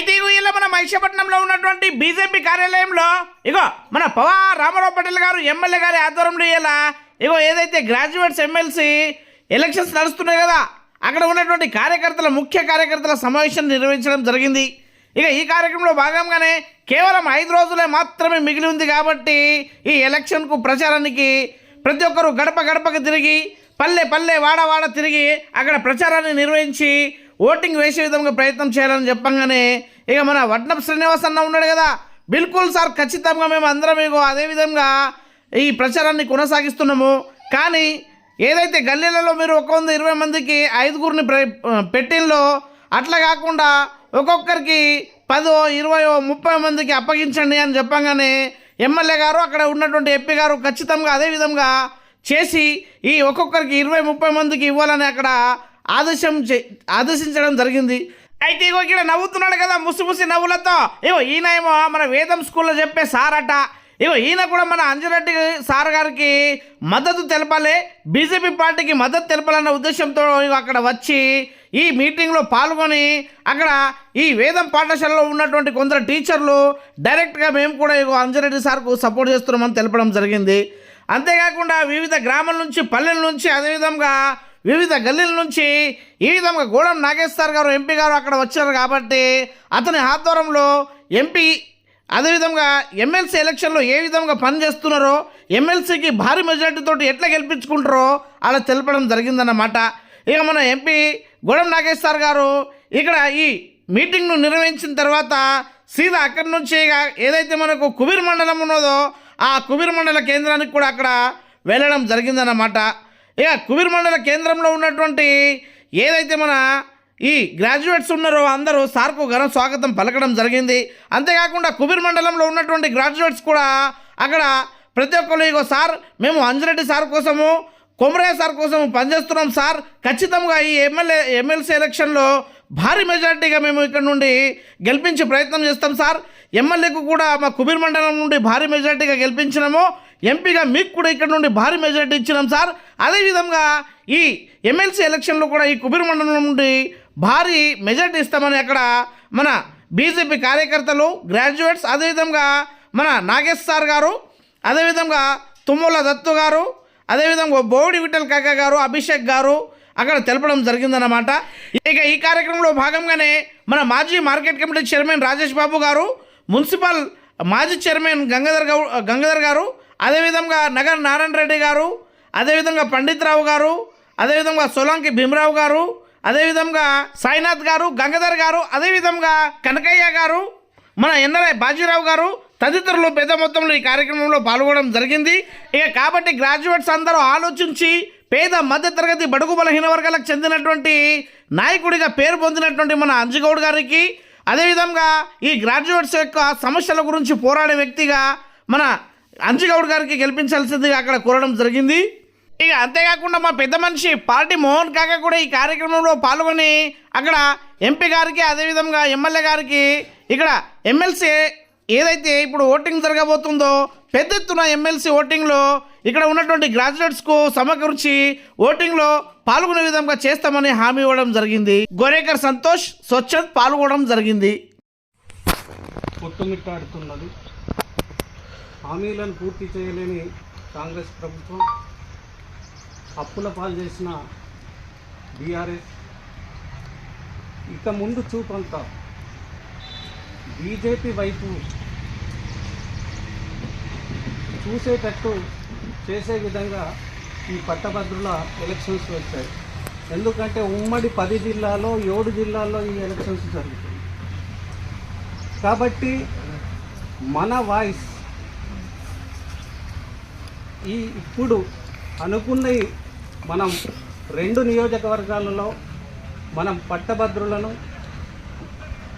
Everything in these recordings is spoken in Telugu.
అయితే ఇగో ఇలా మన మహిషపట్నంలో ఉన్నటువంటి బీజేపీ కార్యాలయంలో ఇగో మన పవార్ రామారావు పటేల్ గారు ఎమ్మెల్యే గారి ఆధ్వర్యంలో ఇలా ఇగో ఏదైతే గ్రాడ్యుయేట్స్ ఎమ్మెల్సీ ఎలక్షన్స్ నడుస్తున్నాయి కదా అక్కడ ఉన్నటువంటి కార్యకర్తల ముఖ్య కార్యకర్తల సమావేశం నిర్వహించడం జరిగింది. ఇక ఈ కార్యక్రమంలో భాగంగానే కేవలం ఐదు రోజులే మాత్రమే మిగిలి ఉంది కాబట్టి ఈ ఎలక్షన్కు ప్రచారానికి ప్రతి ఒక్కరూ గడప గడపకు తిరిగి పల్లె పల్లె వాడ వాడ తిరిగి అక్కడ ప్రచారాన్ని నిర్వహించి ఓటింగ్ వేసే విధంగా ప్రయత్నం చేయాలని చెప్పంగానే ఇక మన వడ్నప్ శ్రీనివాస్ అన్న ఉన్నాడు కదా. బిల్కుల్ సార్ ఖచ్చితంగా మేము అందరం మీకు అదే విధంగా ఈ ప్రచారాన్ని కొనసాగిస్తున్నాము. కానీ ఏదైతే గల్లీలలో మీరు ఒక వంద ఇరవై మందికి ఐదుగురిని పెట్టిల్లో అట్లా కాకుండా ఒక్కొక్కరికి పదో ఇరవయో ముప్పై మందికి అప్పగించండి అని చెప్పంగానే ఎమ్మెల్యే గారు అక్కడ ఉన్నటువంటి ఎంపీ గారు ఖచ్చితంగా అదే విధంగా చేసి ఈ ఒక్కొక్కరికి ఇరవై ముప్పై మందికి ఇవ్వాలని అక్కడ ఆదర్శం చే- ఆదేశించడం జరిగింది. అయితే ఇగో ఇక్కడ నవ్వుతున్నాడు కదా ముసి ముసి నవ్వులతో. ఇగో ఈయన ఏమో మన వేదం స్కూల్లో చెప్పే సార్ అట ఇగో ఈయన కూడా మన అంజరెడ్డి సార్ గారికి మద్దతు తెలపాలి. బీజేపీ పార్టీకి మద్దతు తెలపాలన్న ఉద్దేశంతో ఇగో అక్కడ వచ్చి ఈ మీటింగ్లో పాల్గొని అక్కడ ఈ వేదం పాఠశాలలో ఉన్నటువంటి కొందరు టీచర్లు డైరెక్ట్గా మేము కూడా ఇగో అంజరెడ్డి సార్కు సపోర్ట్ చేస్తున్నామని తెలపడం జరిగింది. అంతేకాకుండా వివిధ గ్రామాల నుంచి పల్లెల నుంచి అదేవిధంగా వివిధ గల్లీల నుంచి ఈ విధంగా గూడెం నాగేశ్వర్ గారు ఎంపీ గారు అక్కడ వచ్చారు కాబట్టి అతని ఆధ్వర్యంలో ఎంపీ అదేవిధంగా ఎమ్మెల్సీ ఎలక్షన్లో ఏ విధంగా పనిచేస్తున్నారో ఎమ్మెల్సీకి భారీ మెజార్టీతో ఎట్లా గెలిపించుకుంటారో అలా తెలపడం జరిగిందన్నమాట. ఇక మన ఎంపీ గూడెం నాగేశ్వర్ గారు ఇక్కడ ఈ మీటింగ్ను నిర్వహించిన తర్వాత సీదా అక్కడి నుంచి ఇక ఏదైతే మనకు కుబీర్ మండలం ఉన్నదో ఆ కుబీర్ మండల కేంద్రానికి కూడా అక్కడ వెళ్ళడం జరిగిందన్నమాట. ఇక కుబీర్ మండల కేంద్రంలో ఉన్నటువంటి ఏదైతే మన ఈ గ్రాడ్యుయేట్స్ ఉన్నారో అందరూ సార్కు ఘన స్వాగతం పలకడం జరిగింది. అంతేకాకుండా కుబీర్ మండలంలో ఉన్నటువంటి గ్రాడ్యుయేట్స్ కూడా అక్కడ ప్రతి ఒక్కరు ఇగో సార్ మేము అంజరెడ్డి సార్ కోసము కొమరయ్య సార్ కోసం పనిచేస్తున్నాం సార్. ఖచ్చితంగా ఈ ఎమ్మెల్యే ఎమ్మెల్సీ ఎలక్షన్లో భారీ మెజార్టీగా మేము ఇక్కడ నుండి గెలిపించే ప్రయత్నం చేస్తాం సార్. ఎమ్మెల్యేకు కూడా మా కుబీర్ మండలం నుండి భారీ మెజార్టీగా గెలిపించినాము. ఎంపీగా మీకు కూడా ఇక్కడ నుండి భారీ మెజార్టీ ఇచ్చినాం సార్. అదేవిధంగా ఈ ఎమ్మెల్సీ ఎలక్షన్లో కూడా ఈ కుబీర్ మండలం నుండి భారీ మెజార్టీ ఇస్తామని అక్కడ మన బీజేపీ కార్యకర్తలు గ్రాడ్యుయేట్స్ అదేవిధంగా మన నాగేష్ సార్ గారు అదేవిధంగా తుమ్మల దత్తు గారు అదేవిధంగా బోడి విఠల్ కాక గారు అభిషేక్ గారు అక్కడ తెలపడం జరిగిందన్నమాట. ఇక ఈ కార్యక్రమంలో భాగంగానే మన మాజీ market committee chairman Rajesh Babu గారు మున్సిపల్ మాజీ చైర్మన్ గంగాధర్ గౌ గంగాధర్ గారు అదేవిధంగా నగర్ నారాయణ రెడ్డి గారు అదేవిధంగా పండిత్ రావు గారు అదేవిధంగా సోలంకి భీమరావు గారు అదేవిధంగా సాయినాథ్ గారు గంగాధర్ గారు అదేవిధంగా కనకయ్య గారు మన ఎన్ఆర్ఐ బాజీరావు గారు తదితరులు పెద్ద మొత్తంలో ఈ కార్యక్రమంలో పాల్గొనడం జరిగింది. ఇక కాబట్టి గ్రాడ్యుయేట్స్ అందరూ ఆలోచించి పేద మధ్యతరగతి బడుగు బలహీన వర్గాలకు చెందినటువంటి నాయకుడిగా పేరు పొందినటువంటి మన అంజగౌడ్ గారికి అదేవిధంగా ఈ గ్రాడ్యుయేట్స్ యొక్క సమస్యల గురించి పోరాడే వ్యక్తిగా మన అంజుగౌడ్ గారికి గెలిపించాల్సిందిగా అక్కడ కోరడం జరిగింది. ఇక అంతేకాకుండా మా పెద్ద మనిషి పార్టీ మోహన్ కాక కూడా ఈ కార్యక్రమంలో పాల్గొని అక్కడ ఎంపీ గారికి అదేవిధంగా ఎమ్మెల్యే గారికి ఇక్కడ ఎమ్మెల్సీ ఏదైతే ఇప్పుడు ఓటింగ్ జరగబోతుందో పెద్ద ఎత్తున ఎమ్మెల్సీ ఓటింగ్లో ఇక్కడ ఉన్నటువంటి గ్రాడ్యుయేట్స్కు సమకూర్చి ఓటింగ్లో పాల్గొనే విధంగా చేస్తామని హామీ ఇవ్వడం జరిగింది. గోరేకర్ సంతోష్ స్వచ్ఛత్ పాల్గొనడం జరిగింది. హామీలను పూర్తి చేయలేని కాంగ్రెస్ ప్రభుత్వం అప్పుల పాలు చేసిన బీఆర్ఎస్. ఇక ముందు చూపంతా బీజేపీ వైపు చూసేటట్టు చేసే విధంగా ఈ పట్టభద్రుల ఎలక్షన్స్ వచ్చాయి. ఎందుకంటే ఉమ్మడి పది జిల్లాలో ఏడు జిల్లాల్లో ఈ ఎలక్షన్స్ జరుగుతుంది కాబట్టి మన వాయిస్ ఈ ఇప్పుడు అనుకున్నవి మనం రెండు నియోజకవర్గాలలో మనం పట్టభద్రులను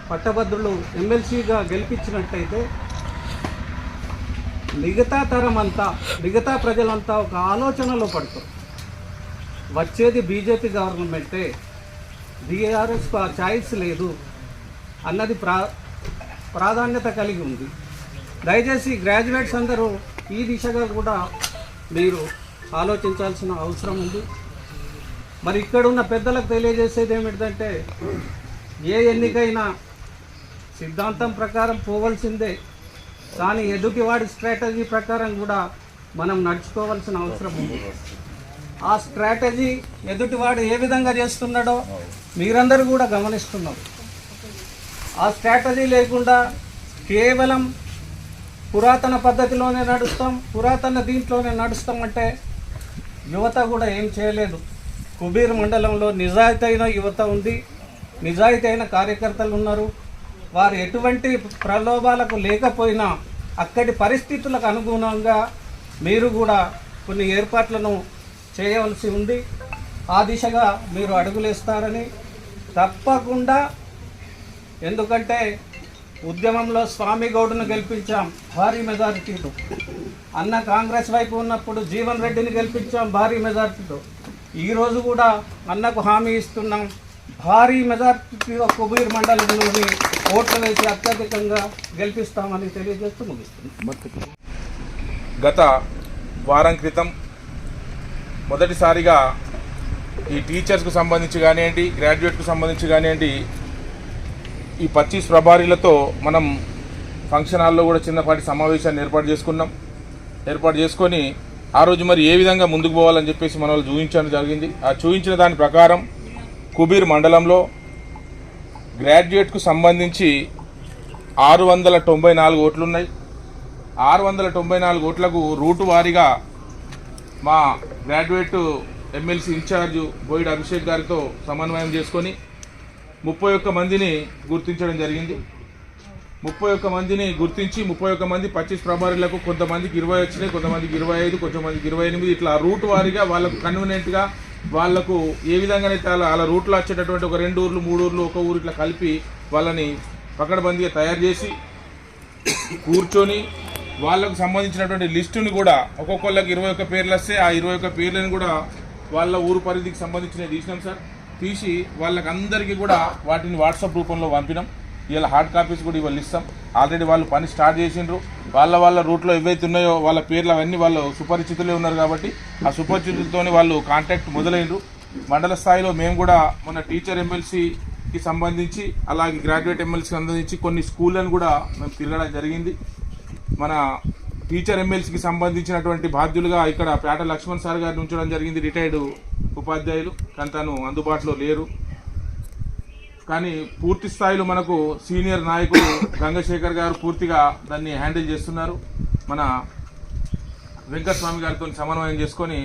పట్టభద్రులు ఎమ్మెల్సీగా గెలిపించినట్టయితే మిగతా తరం అంతా మిగతా ప్రజలంతా ఒక ఆలోచనలో పడతారు. వచ్చేది బీజేపీ గవర్నమెంటే బీఆర్ఎస్ ఛాయిస్ లేదు అన్నది ప్రా ప్రాధాన్యత కలిగి ఉంది. దయచేసి గ్రాడ్యుయేట్స్ అందరూ ఈ దిశగా కూడా మీరు ఆలోచించాల్సిన అవసరం ఉంది. మరి ఇక్కడున్న పెద్దలకు తెలియజేసేది ఏమిటంటే ఏ ఎన్నికైనా సిద్ధాంతం ప్రకారం పోవలసిందే కానీ ఎదుటివాడి స్ట్రాటజీ ప్రకారం కూడా మనం నడుచుకోవాల్సిన అవసరం ఉంది. ఆ స్ట్రాటజీ ఎదుటివాడు ఏ విధంగా చేస్తున్నాడో మీరందరూ కూడా గమనిస్తున్నారు ఆ స్ట్రాటజీ లేకుండా కేవలం పురాతన పద్ధతిలోనే నడుస్తాం పురాతన దీంట్లోనే నడుస్తాం అంటే యువత కూడా ఏం చేయలేదు. కుబీర్ మండలంలో నిజాయితీ అయిన యువత ఉంది నిజాయితీ అయిన కార్యకర్తలు ఉన్నారు. వారు ఎటువంటి ప్రలోభాలకు లేకపోయినా అక్కడి పరిస్థితులకు అనుగుణంగా మీరు కూడా కొన్ని ఏర్పాట్లను చేయవలసి ఉంది. ఆ దిశగా మీరు అడుగులేస్తారని తప్పకుండా ఎందుకంటే ఉద్యమంలో స్వామి గౌడ్ను గెలిపించాం భారీ మెజారిటీతో అన్న కాంగ్రెస్ వైపు ఉన్నప్పుడు జీవన్ రెడ్డిని గెలిపించాం భారీ మెజారిటీతో ఈరోజు కూడా అన్నకు హామీ ఇస్తున్నాం. భారీ మెజారిటీతో కుబీర్ మండలంలోని ఓట్లు వేసి అత్యధికంగా గెలిపిస్తామని తెలియజేస్తూ ముగిస్తున్నాం. గత వారం క్రితం మొదటిసారిగా ఈ టీచర్స్కు సంబంధించి కానివ్వండి గ్రాడ్యుయేట్కు సంబంధించి కానివ్వండి ఈ పచ్చీస్ ప్రభారీలతో మనం ఫంక్షన్ హాల్లో కూడా చిన్నపాటి సమావేశాన్ని ఏర్పాటు చేసుకున్నాం. ఏర్పాటు చేసుకొని ఆ రోజు మరి ఏ విధంగా ముందుకు పోవాలని చెప్పేసి మన వాళ్ళు చూపించడం జరిగింది. ఆ చూపించిన దాని ప్రకారం కుబీర్ మండలంలో గ్రాడ్యుయేట్కు సంబంధించి ఆరు వందల తొంభై నాలుగు ఓట్లున్నాయి. ఆరు వందల తొంభై నాలుగు ఓట్లకు రూటు వారీగా మా graduate MLC incharge Boyid Abhishek గారితో సమన్వయం చేసుకొని ముప్పై ఒక్క మందిని గుర్తించడం జరిగింది. ముప్పై ఒక్క మందిని గుర్తించి ముప్పై ఒక్క మంది పచ్చిస్ ప్రభారీలకు కొంతమందికి ఇరవై వచ్చినాయి కొంతమందికి ఇరవై ఐదు కొంతమందికి ఇరవై ఎనిమిది ఇట్లా రూట్ వారీగా వాళ్ళకు కన్వీనియంట్గా వాళ్ళకు ఏ విధంగానైతే అలా అలా రూట్లో వచ్చేటటువంటి ఒక రెండు ఊర్లు మూడు ఊర్లు ఒక ఊరు ఇట్లా కలిపి వాళ్ళని పకడబందీగా తయారు చేసి కూర్చొని వాళ్ళకు సంబంధించినటువంటి లిస్టుని కూడా ఒక్కొక్కళ్ళకి ఇరవై ఒక్క పేర్లు వస్తే ఆ ఇరవై ఒక్క పేర్లను కూడా వాళ్ళ ఊరు పరిధికి సంబంధించినవి తీసినాం సార్. తీసి వాళ్ళకందరికీ కూడా వాటిని వాట్సాప్ రూపంలో పంపినాం. ఇలా హార్డ్ కాపీస్ కూడా ఇవాళ ఇస్తాం. ఆల్రెడీ వాళ్ళు పని స్టార్ట్ చేసిండ్రు. వాళ్ళ వాళ్ళ రూట్లో ఏవైతే ఉన్నాయో వాళ్ళ పేర్లు అవన్నీ వాళ్ళు సుపరిచితులే ఉన్నారు కాబట్టి ఆ సుపరిచితులతోని వాళ్ళు కాంటాక్ట్ మొదలైనరు మండల స్థాయిలో మేము కూడా మన టీచర్ ఎమ్మెల్సీకి సంబంధించి అలాగే గ్రాడ్యుయేట్ ఎమ్మెల్సీకి సంబంధించి కొన్ని స్కూళ్ళను కూడా మేము తిరగడం జరిగింది. మన టీచర్ ఎమ్మెల్సీకి సంబంధించినటువంటి బాధ్యులుగా ఇక్కడ పేట లక్ష్మణ్ సార్ గారిని ఉంచడం జరిగింది రిటైర్డ్ ఉపాధ్యాయులు కానీ తను అందుబాటులో లేరు. కానీ పూర్తి స్థాయిలో మనకు సీనియర్ నాయకులు గంగశేఖర్ గారు పూర్తిగా దాన్ని హ్యాండిల్ చేస్తున్నారు. మన వెంకటస్వామి గారితో సమన్వయం చేసుకొని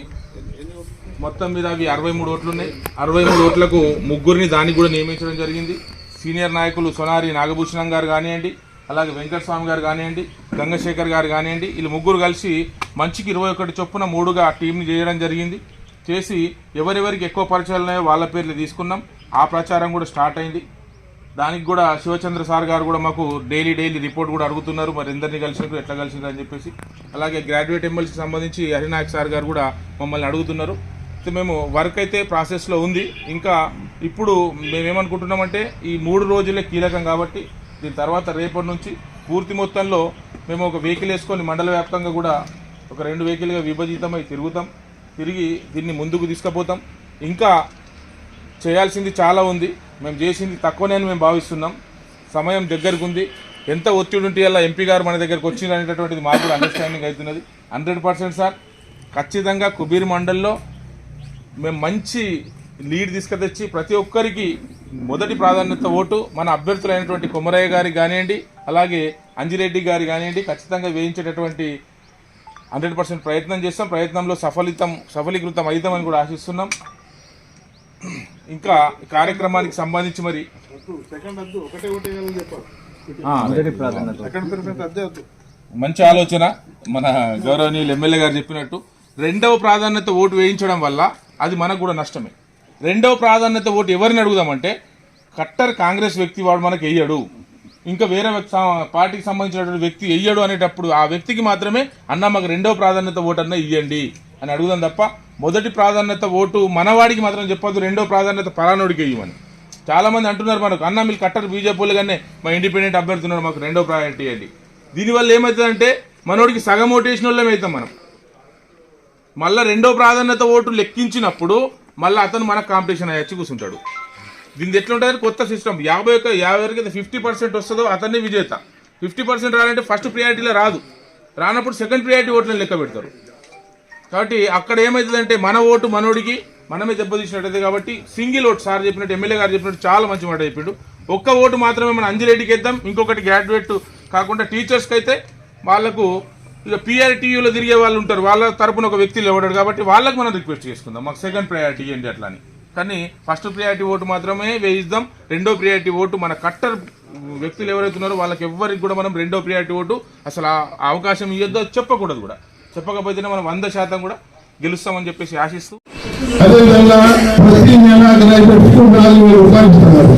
మొత్తం మీద అవి అరవై మూడు ఓట్లు ఉన్నాయి అరవై మూడు ఓట్లకు ముగ్గురిని దానికి కూడా నియమించడం జరిగింది. సీనియర్ నాయకులు సొనారి నాగభూషణం గారు కానివ్వండి అలాగే వెంకటస్వామి గారు కానివ్వండి గంగశేఖర్ గారు కానివ్వండి వీళ్ళు ముగ్గురు కలిసి మంచికి ఇరవై ఒకటి చొప్పున మూడుగా టీంని చేయడం జరిగింది. చేసి ఎవరెవరికి ఎక్కువ పరిచయాలు ఉన్నాయో వాళ్ళ పేర్లు తీసుకున్నాం. ఆ ప్రచారం కూడా స్టార్ట్ అయింది. దానికి కూడా శివచంద్ర సార్ గారు కూడా మాకు డైలీ డైలీ రిపోర్ట్ కూడా అడుగుతున్నారు. మరి ఎందరిని కలిసినారు ఎట్లా కలిసినారు అని చెప్పేసి. అలాగే గ్రాడ్యుయేట్ ఎమ్మెల్సీకి సంబంధించి హరినాయక్ సార్ గారు కూడా మమ్మల్ని అడుగుతున్నారు. అయితే మేము వర్క్ అయితే ప్రాసెస్లో ఉంది. ఇంకా ఇప్పుడు మేమేమనుకుంటున్నామంటే ఈ మూడు రోజులే కీలకం కాబట్టి దీని తర్వాత రేపటి నుంచి పూర్తి మొత్తంలో మేము ఒక వెహికల్ వేసుకొని మండల వ్యాప్తంగా కూడా ఒక రెండు వెహికల్గా విభజితమై తిరుగుతాం. తిరిగి దీన్ని ముందుకు తీసుకుపోతాం. ఇంకా చేయాల్సింది చాలా ఉంది. మేము చేసింది తక్కువనే అని మేము భావిస్తున్నాం. సమయం దగ్గరకు ఉంది. ఎంత ఒత్తిడి ఉంటే అలా ఎంపీ గారు మన దగ్గరకు వచ్చింది అనేటటువంటిది మాకు కూడా అండర్స్టాండింగ్ అవుతున్నది. Hundred percent sir. ఖచ్చితంగా కుబీర్ మండల్లో మేము మంచి లీడ్ తీసుకుతెచ్చి ప్రతి ఒక్కరికి మొదటి ప్రాధాన్యత ఓటు మన అభ్యర్థులైనటువంటి కొమరయ్య గారికి కానివ్వండి అలాగే అంజిరెడ్డి గారి కానివ్వండి ఖచ్చితంగా వేయించేటటువంటి హండ్రెడ్ పర్సెంట్ ప్రయత్నం చేస్తాం. ప్రయత్నంలో సఫలితం సఫలీకృతం అవుతామని కూడా ఆశిస్తున్నాం. ఇంకా కార్యక్రమానికి సంబంధించి మరి మంచి ఆలోచన. మన గౌరవనీయులు ఎమ్మెల్యే గారు చెప్పినట్టు రెండవ ప్రాధాన్యత ఓటు వేయించడం వల్ల అది మనకు కూడా నష్టమే. రెండవ ప్రాధాన్యత ఓటు ఎవరిని అడుగుదామంటే కట్టర్ కాంగ్రెస్ వ్యక్తి వాడు మనకు వెయ్యడు ఇంకా వేరే వ్యక్తి పార్టీకి సంబంధించినటువంటి వ్యక్తి వెయ్యడు అనేటప్పుడు ఆ వ్యక్తికి మాత్రమే అన్న మాకు రెండవ ప్రాధాన్యత ఓటు అన్న ఇవ్వండి అని అడుగుదాం తప్ప మొదటి ప్రాధాన్యత ఓటు మనవాడికి మాత్రం చెప్పొద్దు రెండో ప్రాధాన్యత పరానోడికి ఇవ్వమని. చాలా మంది అంటున్నారు మనకు అన్న మీరు కట్టరు బీజేపీలు కానీ మా ఇండిపెండెంట్ అభ్యర్థి ఉన్నాడు మాకు రెండో ప్రయారిటీ అండి దీనివల్ల ఏమవుతుందంటే మనోడికి సగం ఓటు వాళ్ళమే అవుతాం మనం. మళ్ళా రెండో ప్రాధాన్యత ఓటు లెక్కించినప్పుడు మళ్ళీ అతను మనకు కాంపిటీషన్ అయ్యొచ్చి కూర్చుంటాడు దీని ఎట్లా కొత్త సిస్టమ్ యాభై ఒక యాభై వరకు ఫిఫ్టీ పర్సెంట్ వస్తుందో అతన్ని విజేత. ఫిఫ్టీ పర్సెంట్ రాలంటే ఫస్ట్ ప్రియారిటీలో రాదు. రానప్పుడు సెకండ్ ప్రియారిటీ ఓట్లను లెక్క పెడతారు. కాబట్టి అక్కడ ఏమవుతుందంటే మన ఓటు మనోడికి మనమే దెబ్బతీసినట్టయితే కాబట్టి సింగిల్ ఓట్ సార్ చెప్పినట్టు ఎమ్మెల్యే గారు చెప్పినట్టు చాలా మంచి మాట చెప్పిండు. ఒక్క ఓటు మాత్రమే మనం అంజిరెడ్డికి ఇద్దాం ఇంకొకటి గ్రాడ్యుయేట్ కాకుండా టీచర్స్కి అయితే వాళ్ళకు ఇక పిఆర్టీయూలో తిరిగే వాళ్ళు ఉంటారు. వాళ్ళ తరపున ఒక వ్యక్తి లేవడాడు కాబట్టి వాళ్ళకి మనం రిక్వెస్ట్ చేసుకుందాం. మాకు సెకండ్ ప్రయారిటీ ఏంటి అట్లా అని. కానీ ఫస్ట్ ప్రియారిటీ ఓటు మాత్రమే వేయిద్దాం రెండో ప్రియారిటీ ఓటు మన కట్టర్ వ్యక్తులు ఎవరైతే ఉన్నారో వాళ్ళకి ఎవ్వరికి కూడా మనం రెండో ప్రియారిటీ ఓటు అసలు అవకాశం ఇవ్వద్దో చెప్పకూడదు కూడా. చెప్పకపోతేనే మనం వంద శాతం కూడా గెలుస్తామని చెప్పేసి ఆశిస్తూ అదేవిధంగా ప్రతి నెల నాలుగు వేల రూపాయలు ఇస్తున్నారు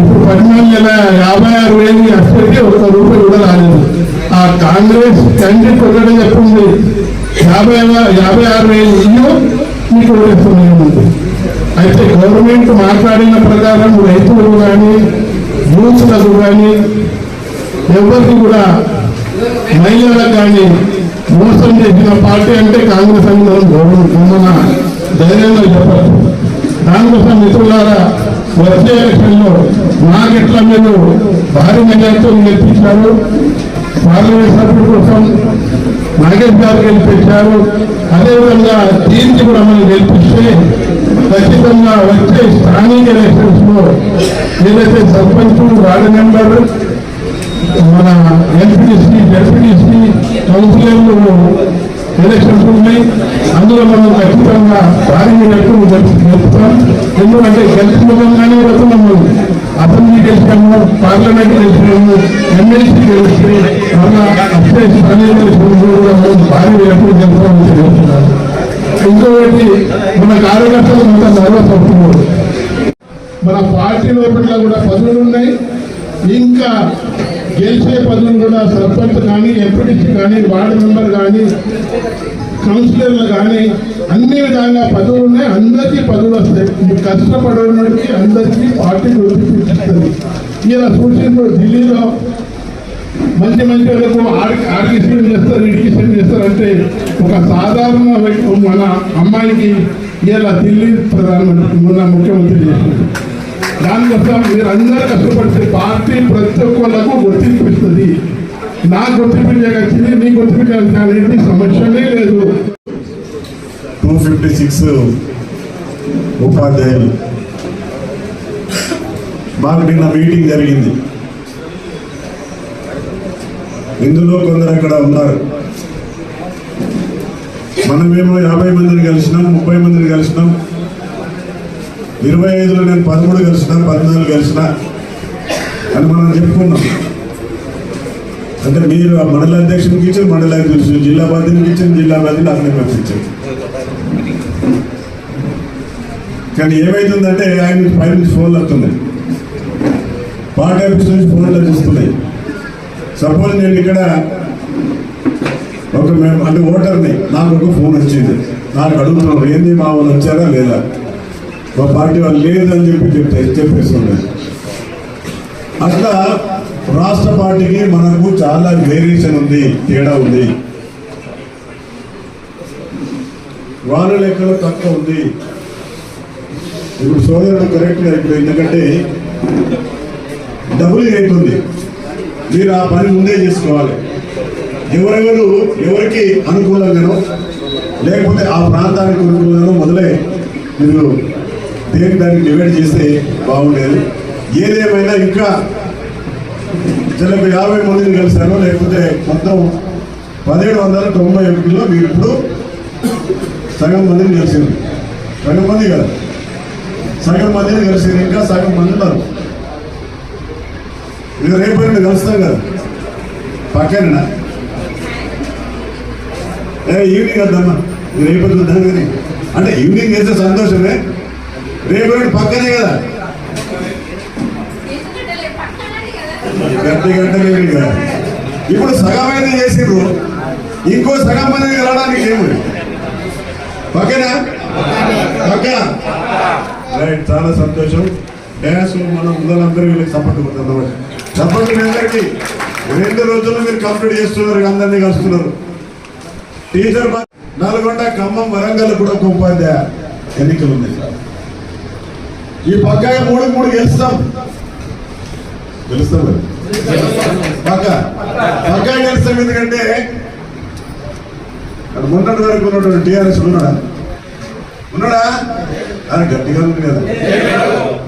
ఇప్పుడు పద్నాలుగు నెల యాభై ఆరు వేలు రూపాయి కూడా రాలేదు. ఆ కాంగ్రెస్ తండ్రి కొట్టడం చెప్పింది. యాభై యాభై ఆరు వేలు ఇల్లు మీకు వేస్తున్నాయి అయితే గవర్నమెంట్ మాట్లాడిన ప్రకారం రైతులు కానీ యూత్లకు కానీ ఎవరికి కూడా మహిళలకు కానీ మోసం చేసిన పార్టీ అంటే కాంగ్రెస్ అని మనం గౌరవం మన ధైర్యంగా చెప్పచ్చు. దానికోసం మిత్రులారా వచ్చే ఎలక్షన్లో మాకెట్లా మీరు భారీ మెజార్టీతో గెలిపించారు? పార్లమెంట్ సభ్యుల కోసం నాగేష్ గారు గెలిపించారు అదేవిధంగా దీనికి కూడా మనం గెలిపిస్తే ఖచ్చితంగా వచ్చే స్థానిక ఎలక్షన్స్లో ఏదైతే సర్పంచ్ వార్డు మెంబర్ మన ఎంపీటీసీ డెప్యూటీసీ కౌన్సిలర్లు ఎలక్షన్స్ ఉన్నాయి. అందులో మనం ఖచ్చితంగా భారీ ఎక్కువ గెలుపుతాం ఎందుకంటే గెలిచిన విధంగానే వెళ్తున్నాము అసెంబ్లీ గెలిచాము పార్లమెంట్ గెలిచాము ఎమ్మెల్సీ గెలిచి మన అప్పుడే స్థానిక ఎలక్షన్స్ కూడా మనం భారీ ఎక్కువ గెలుపుతామని తెలుస్తున్నాను ఇంకొకటి మన కార్యకర్తలు అంతా నర్వస్ మన పార్టీ లోపల కూడా పదవులు ఉన్నాయి. ఇంకా గెలిచే పదవులు కూడా సర్పంచ్ కానీ ఎంపీడీసీ కానీ వార్డు మెంబర్ కానీ కౌన్సిలర్లు కానీ అన్ని విధాలుగా పదవులు ఉన్నాయి. అందరికీ పదవులు వస్తాయి. ఈ కష్టపడడానికి అందరికీ పార్టీ చూపిస్తుంది ఇలా సూచనలు ఢిల్లీలో మంచి మంచి వాళ్ళకు ఆర్టిసిఎం చేస్తారు ఇడికేషన్ చేస్తారు అంటే ఒక సాధారణ మన అమ్మాయికి ఇలా ఢిల్లీ ప్రధానమంత్రి మన ముఖ్యమంత్రి చేసింది. దానికోసం మీరు అందరూ కష్టపడితే పార్టీ ప్రతి ఒక్కళ్ళకు గుర్తింపు ఇస్తుంది. నాకు గుర్తింపు చేయగలిగింది నీ గుర్తింపు చేయాల్సిన సమస్యనే లేదు. టూ ఫిఫ్టీ సిక్స్ ఉపాధ్యాయులు. మాకు నిన్న మీటింగ్ జరిగింది. ఇందులో కొందరు అక్కడ ఉన్నారు. మనమేమో యాభై మందిని కలిసినాం ముప్పై మందిని కలిసినాం. ఇరవై ఐదులో నేను పదమూడు కలిసిన పద్నాలుగు కలిసిన అని మనం చెప్పుకున్నాం. అంటే మీరు ఆ మండల అధ్యక్షునికి ఇచ్చారు మండల అధ్యక్షుడు జిల్లా బాధ్యునికి ఇచ్చారు జిల్లా బాధ్యులు అతనికి పంపించారు కానీ ఏమైతుందంటే ఆయన పై నుంచి ఫోన్లు వస్తున్నాయి. పార్టీ ఆఫీస్ నుంచి ఫోన్లు వస్తున్నాయి. సపోజ్ నేను ఇక్కడ ఒక మేము అంటే ఓటర్ని నాకు ఒక ఫోన్ వచ్చింది. నాకు అడుగుతున్నాను ఏంది మా వాళ్ళు వచ్చారా లేదా? మా పార్టీ వాళ్ళు లేదని చెప్పి చెప్తే చెప్పేస్తున్నారు అట్లా రాష్ట్ర పార్టీకి మనకు చాలా వేరియేషన్ ఉంది తేడా ఉంది. వాళ్ళ లెక్కలో తక్కువ ఉంది. ఇప్పుడు సోదరుడు కరెక్ట్గా ఇప్పుడు ఎందుకంటే డబుల్ అవుతుంది మీరు ఆ పని ముందే చేసుకోవాలి. ఎవరెవరు ఎవరికి అనుకూలంగానో లేకపోతే ఆ ప్రాంతానికి అనుకూలంగానో మొదలే మీరు దేని దాన్ని డివైడ్ చేస్తే బాగుండేది. ఏదేమైనా ఇంకా చిలకు యాభై మందిని కలిశాను లేకపోతే మొత్తం పదిహేడు వందల తొంభై ఒకటిలో మీరు ఇప్పుడు సగం మందిని కలిసింది సగం మంది కదా. సగం మందిని కలిసింది ఇంకా సగం మంది ఉన్నారు. ఇది రేపు ఎల్లుండి కలుస్తాం కదా. పక్కన ఏ ఈవినింగ్ వద్దమ్మా. ఇది రేపు వద్దాం కానీ. అంటే ఈవినింగ్ చేస్తే సంతోషమే. రేపు పక్కనే కదా. గంట గంట లేదు కదా. ఇప్పుడు సగమైన చేసిండ్రు. ఇంకో సగం అనేది వెళ్ళడానికి ఏమి పక్కనా? పక్క రైట్ చాలా సంతోషం. డ్యాన్స్ మనం ముందరందరూ వీళ్ళకి సపోర్ట్ కొడుతున్నాం సపోర్ట్ అందరికీ రెండు రోజులు మీరు కంప్లీట్ చేస్తున్నారు అందరినీ కలుస్తున్నారు. టీచర్ నల్గొండ ఖమ్మం వరంగల్ కూడా ఒక ఉపాధ్యాయ ఎన్నికలు ఉన్నాయి. ఈ పక్కా మూడు మూడు గెలుస్తాం. గెలుస్తాం పక్క? పక్క గెలుస్తాం ఎందుకంటే అక్కడ మొన్నటి వరకు ఉన్నటువంటి టీఆర్ఎస్ ఉన్నాడా? ఉన్నాడా? అని గట్టిగా ఉంది కదా.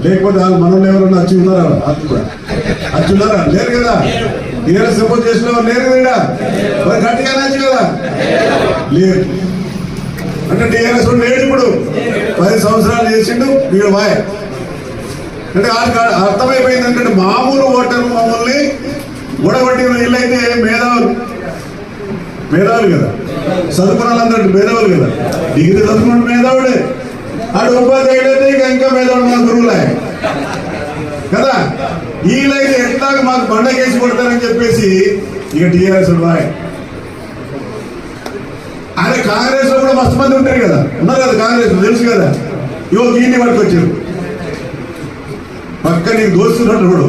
లేకపోతే వాళ్ళు మనల్ని ఎవరన్నా వచ్చి ఉన్నారా? వాళ్ళు కూడా. వచ్చి ఉన్నారా లేరు కదా? టీఆర్ఎస్ సపోర్ట్ చేసిన వాళ్ళు లేరు కదా. మరి గట్టిగా నచ్చు కదా? లేరు. అంటే టీఆర్ఎస్ లేడు ఇప్పుడు. పది సంవత్సరాలు చేసిండు వీడు వాయ్. అంటే వాళ్ళకి అర్థమైపోయింది అంటే మామూలు ఓటర్ మమ్మల్ని ఊడగొట్టిన వీళ్ళైతే మేధావులు. మేధావులు కదా. చదువుకున్న వాళ్ళందరూ మేధావులు కదా. డిగ్రీ చదువుకున్న మేధావుడే. ఆడు ఉపాధ్యాయుడు అయితే ఇక ఇంకా మేధావుడు మన గురువులే కదా? వీళ్ళైతే ఎట్లా మాకు బండకేసి కొడతారని చెప్పేసి ఇక టీఆర్ఎస్ బాయ్ ఆయన కాంగ్రెస్లో కూడా మస్తు మంది ఉంటారు కదా. ఉన్నారు కదా కాంగ్రెస్ తెలుసు కదా. ఇవో దీన్ని పట్టుకొచ్చారు. పక్క నీకు దోస్తున్నట్టు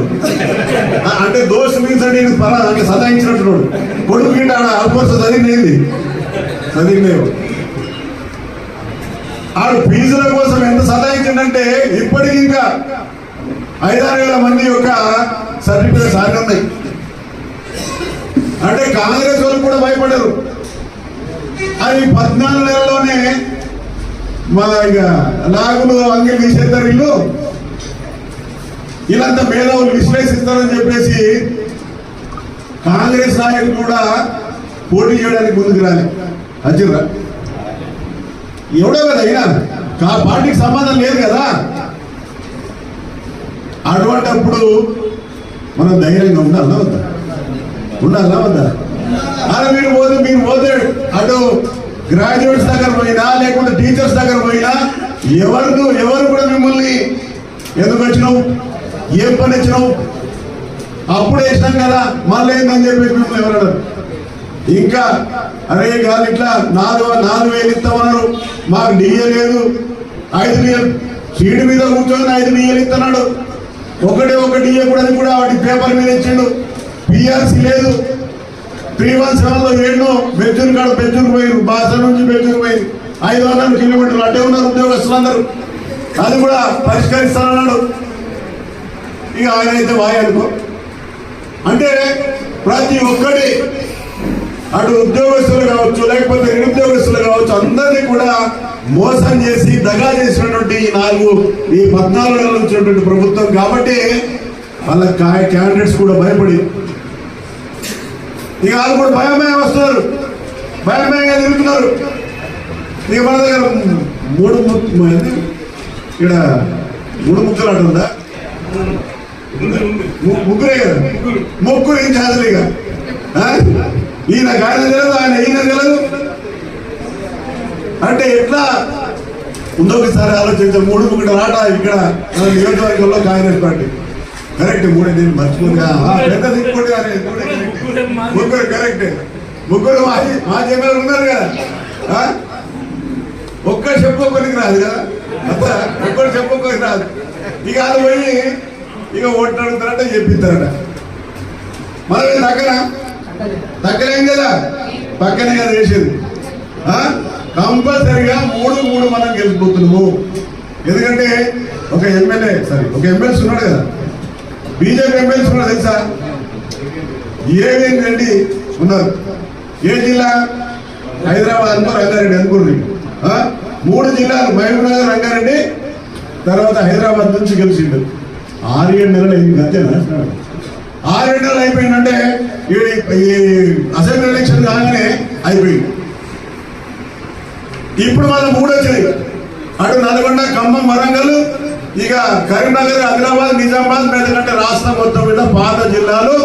ఆ- అంటే దోస్తు మీన్స్ అంటే పరా అంటే సదాయించినట్టు కూడా కొడుకు గిట్ట ఆడ ఆల్మోస్ట్ చదివింది చదివినేవు ఆడు ఫీజుల కోసం ఎంత సదాయించిందంటే ఇప్పటికి ఇంకా ఐదారు వేల మంది యొక్క సర్టిఫికేట్స్ ఆగి ఉన్నాయి. అంటే కాంగ్రెస్ వాళ్ళు కూడా భయపడరు అది పద్నాలుగు నెలలోనే మా ఇక నాగులు అంగిల్ తీసేస్తారు ఇల్లు వీళ్ళంతా మేధావులు విశ్లేషిస్తారని చెప్పేసి కాంగ్రెస్ నాయకులు కూడా పోటీ చేయడానికి ముందుకు రాలి. అజిర్రా ఎవడో కదా అయినా. పార్టీకి సంబంధం లేదు కదా. అటువంటప్పుడు మనం ధైర్యంగా ఉండాలా వద్దా? ఉండాలా వద్దా? అలా మీరు పోతే మీరు పోతే అటు గ్రాడ్యుయేట్స్ దగ్గర పోయినా లేకుంటే టీచర్స్ దగ్గర పోయినా ఎవరు ఎవరు కూడా మిమ్మల్ని ఎందుకు వచ్చినావు? ఏం పని వచ్చినావు? అప్పుడు వేసినాం కదా మళ్ళీ ఏందని చెప్పి మిమ్మల్ని ఎవరు ఇంకా అరే కాదు ఇట్లా నాలుగు నాలుగు వేలు ఇస్తామన్నారు. మాకు డిఏ లేదు. ఐదు వేలు సీటు మీద కూర్చొని ఐదు డిఏలు ఇస్తున్నాడు. ఒకటే ఒకటి ఇవ్వకూడదు కూడా కూడా వాటి పేపర్ మీద ఇచ్చిండు. పిఆర్సీ లేదు. త్రీ వన్ సెవెన్లో లో బెజ్జూరు కాడ బెజ్జూరు పోయారు బాస నుంచి బెజ్జూరు పోయి ఐదు వందల కిలోమీటర్లు అట్టే ఉన్నారు ఉద్యోగస్తులందరూ. అది కూడా పరిష్కరిస్తానన్నాడు. ఇక ఆయన అయితే వాయి అనుకో. అంటే ప్రతి ఒక్కటి అటు ఉద్యోగస్తులు కావచ్చు లేకపోతే నిరుద్యోగస్తులు కావచ్చు అందరినీ కూడా మోసం చేసి దగా చేసినటువంటి ఈ నాలుగు ఈ పద్నాలుగు నెలలు వచ్చినటువంటి ప్రభుత్వం కాబట్టి వాళ్ళ క్యాండిడేట్స్ కూడా భయపడి ఇక వాళ్ళు కూడా భయమే వస్తున్నారు. భయమయంగా తిరుగుతున్నారు. ఇక మన దగ్గర మూడు ము- ఇక్కడ మూడు ముక్కలు అటు ఉందా? ముగ్గురే కదా? ముగ్గురు. ఏం చేయాలి ఇక? ఈయన ఆయన తెలియదు ఆయన ఈయన తెలియదు అంటే ఎట్లా? ఉందో ఒకసారి ఆలోచించే మూడు ముగ్గురు రాట ఇక్కడ మన నియోజకవర్గంలో కాంగ్రెస్ పార్టీ. కరెక్ట్ మూడే నేను దిక్కోటి ముగ్గురు కరెక్ట్ ముగ్గురు మాజీ ఎమ్మెల్యేలు ఉన్నారు కదా? ఒక్క చెప్పుకోనికి రాదు కదా. అంతా ఒక్కరు చెప్పుకోనికి రాదు. ఇక అది పోయి ఇక ఓట్లు అడుగుతారంటే చెప్పిస్తారట. మనం దగ్గర దగ్గరేం కదా. పక్కనే కదా వేసేది? కంపల్సరిగా మూడు మూడు మనం గెలిచిపోతున్నాము. ఎందుకంటే ఒక ఎమ్మెల్యే సారీ ఒక ఎమ్మెల్సీ ఉన్నాడు కదా. బీజేపీ ఎమ్మెల్సీ ఉన్నాడు తెలుసా? ఏమేం రెడ్డి ఉన్నారు. ఏ జిల్లా? హైదరాబాద్ అనుకో రంగారెడ్డి అనుకోండి మూడు జిల్లాలు మహబూబ్ నగర్ రంగారెడ్డి తర్వాత హైదరాబాద్ నుంచి గెలిచిండు. ఆరు ఏడు నెలలు అయింది అంతేనా ఆరు ఏడు నెలలు అయిపోయిందంటే ఈ- ఈ అసెంబ్లీ ఎలక్షన్ కాగానే అయిపోయింది. ఇప్పుడు మన మూడు వచ్చినాయి. అటు నల్గొండ ఖమ్మం వరంగల్ ఇక కరీంనగర్ ఆదిలాబాద్ నిజామాబాద్ ఎందుకంటే రాష్ట్రం మొత్తం మీద పాత జిల్లాలు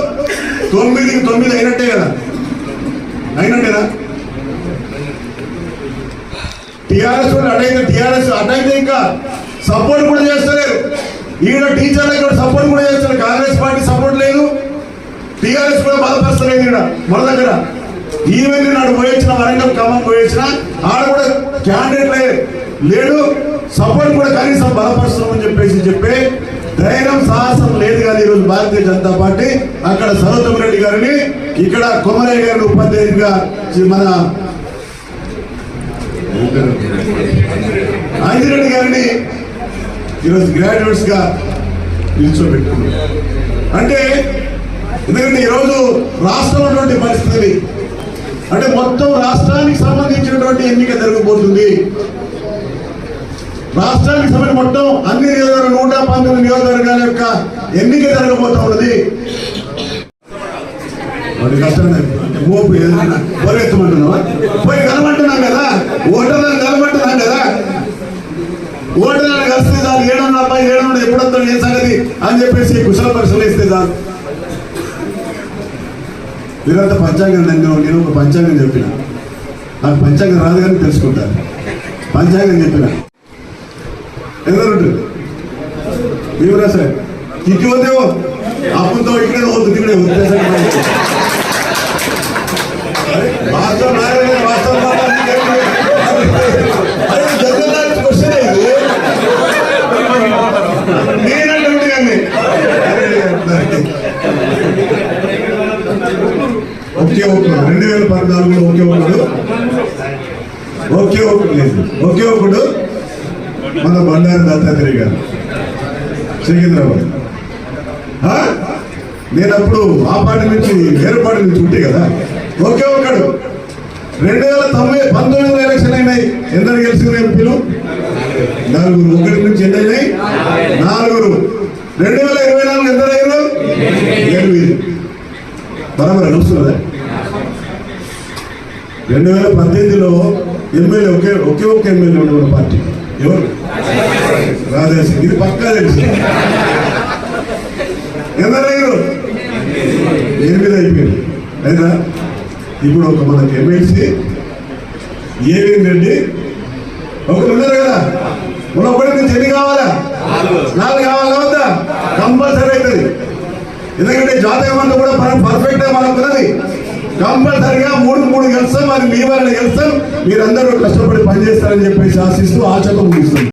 తొమ్మిది తొమ్మిది అయినట్టే కదా. అయినట్టేనా? టిఆర్ఎస్ వాళ్ళు అటైతే టిఆర్ఎస్ అటైతే ఇంకా సపోర్ట్ కూడా చేస్తలేరు. ఈయన టీచర్లకు కూడా సపోర్ట్ కూడా చేస్తారు కాంగ్రెస్ పార్టీ సపోర్ట్ లేదు. టిఆర్ఎస్ కూడా బలపరచలేదు ఈడ మన దగ్గర. ఈవెన్ నాడు పోయొచ్చిన వరంగల్ ఖమ్మం పోయొచ్చిన ఆడ కూడా క్యాండిడేట్లే లేడు. సపోర్ట్ కూడా కనీసం బలపరుస్తామని చెప్పేసి చెప్పి ధైర్యం సాహసం లేదు కానీ ఈరోజు భారతీయ జనతా పార్టీ. అక్కడ సరోజం రెడ్డి గారిని ఇక్కడ కొమరయ్య గారిని ఉపాధ్యాయుడిగా మన ఆంజరెడ్డి గారిని ఈరోజు గ్రాడ్యుయేట్స్గా నిల్చోబెట్టుకున్నారు అంటే ఎందుకంటే ఈరోజు రాష్ట్రం ఉన్నటువంటి పరిస్థితి అంటే మొత్తం రాష్ట్రానికి సంబంధించినటువంటి ఎన్నిక జరగబోతుంది. రాష్ట్రానికి సంబంధించి మొత్తం అన్ని నియోజకవర్గ నూట పంతొమ్మిది నియోజకవర్గాల యొక్క ఎన్నిక జరగబోతా ఉన్నది. వాడి కష్టమే. మోపు ఏదైనా పొరెత్తమంటున్నావా పోయి కలమంటున్నాం కదా? ఓటర్లను కలమంటున్నాం కదా? ఓటర్లను కలిస్తే చాలు ఏడన్నా అబ్బాయి ఏడన్నా ఎప్పుడొద్దా ఏ సంగతి అని చెప్పేసి కుశల పరిశీలిస్తే చాలు. వీరంతా పంచాంగం నేను నేను ఒక పంచాంగం చెప్పిన. నాకు పంచాంగం రాదు కానీ తెలుసుకుంటారు. పంచాంగం చెప్పిన. ఎందుకంటే ఏమరా సార్. కిక్కి అప్పుతో ఇక్కడే పోతుంది ఇక్కడే పోతుంది వాస్తవం నారాయణ వాస్తవం బాబా నీకు ఏమిటి? అరే జగన్నాథ్ క్వశ్చన్ ఇది నేనంటే కానీ ఒకే ఒకడు రెండు వేల పద్నాలుగులో ఒకే ఒకడు ఒకే ఒకడు లేదు. ఒకే ఒకడు మన బండారు దత్తాత్రేయ గారు. సికింద్రాబాద్ నేను అప్పుడు ఆ పార్టీ నుంచి వేరే పార్టీ నుంచి ఉంటే కదా. ఒకే ఒకడు రెండు వేల తొంభై పంతొమ్మిదిలో ఎలక్షన్ అయినాయి. ఎందరు గెలిచిన ఎంపీలు నలుగురు. ఒకటి నుంచి ఎన్ని అయినాయి? నాలుగురు. రెండు వేల ఇరవై నాలుగు ఎందరు అయ్యారు ఎనిమిది. బరాబర్ నడుస్తున్నదా రెండు వేల పద్దెనిమిదిలో ఎమ్మెల్యే ఒకే ఒకే ఒక ఎమ్మెల్యే ఉండేవాడు పార్టీ. ఎవరు? రాజేష్ ఇది పక్కా తెలుసు. ఎందరయ్యారు ఎనిమిది అయిపోయింది. అయినా ఇప్పుడు ఒక మనకి ఎమ్మెల్సీ ఏవిఎం రెడ్డి ఒకరు ఉన్నారు కదా. మన ఒకటి నుంచి ఎన్ని కావాలా? నాలుగు కావాలా వద్దా? కంపల్సరీ అవుతుంది. ఎందుకంటే జాతకం అంతా కూడా పర్ఫెక్ట్గా మనకు ఉన్నది కంపల్సరిగా మూడు మూడు గెలుస్తాం మరి మీ వాళ్ళని గెలుస్తాం. మీరందరూ కష్టపడి పనిచేస్తారని చెప్పేసి ఆశిస్తూ ఆశతో ముగిస్తుంది